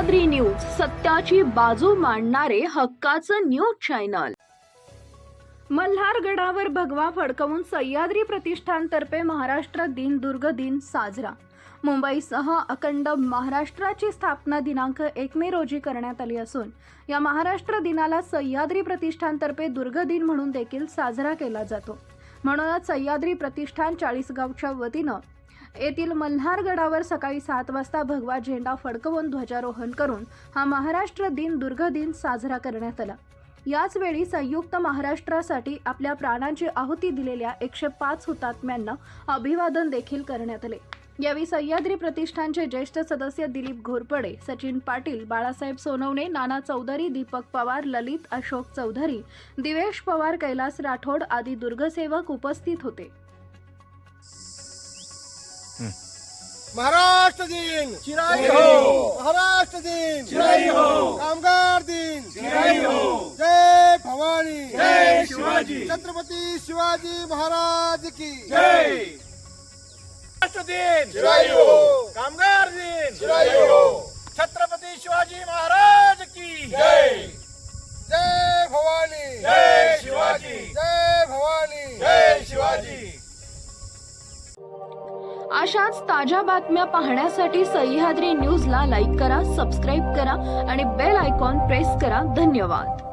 News सत्याची बाजू मांडणारे हक्काचं न्यूज चॅनल. मल्हारगडावर भगवा फडकवून सह्याद्री प्रतिष्ठानतर्फे महाराष्ट्र दिन दुर्ग दिन साजरा. मुंबईसह अखंड महाराष्ट्राची स्थापना दिनांक एक मे रोजी करण्यात आली असून या महाराष्ट्र दिनाला सह्याद्री प्रतिष्ठानतर्फे दुर्ग दिन म्हणून देखील साजरा केला जातो. म्हणूनच सह्याद्री प्रतिष्ठान चाळीसगावच्या वतीनं येथील मल्हारगडावर सकाळी सात वाजता भगवा झेंडा फडकवून ध्वजारोहण करून हा महाराष्ट्र दिन दुर्ग दिन साजरा करण्यात आला. याच वेळी संयुक्त महाराष्ट्रासाठी आपल्या प्राणांची आहुती दिलेल्या एकशे पाच हुतात्म्यांना अभिवादन देखील करण्यात आले. यावेळी सह्याद्री प्रतिष्ठानचे ज्येष्ठ सदस्य दिलीप घोरपडे सचिन पाटील बाळासाहेब सोनवणे नाना चौधरी दीपक पवार ललित अशोक चौधरी दिवेश पवार कैलास राठोड आदी दुर्गसेवक उपस्थित होते. महाराष्ट्र दिन चिराई हो. महाराष्ट्र दिन. चिराई हो. कामगार दिन. चिराई हो. जय भवानी. जय शिवाजी. छत्रपती शिवाजी महाराज की. जय. दिन चिराई हो. कामगार दिन. चिराई हो. छत्रपती शिवाजी महाराज की जय. जय भवानी. जय शिवाजी. जय भवानी. जय शिवाजी. अशाच ताज्या बातम्या पाहण्यासाठी सह्याद्री न्यूजला लाईक करा सबस्क्राईब करा आणि बेल आयकॉन प्रेस करा. धन्यवाद.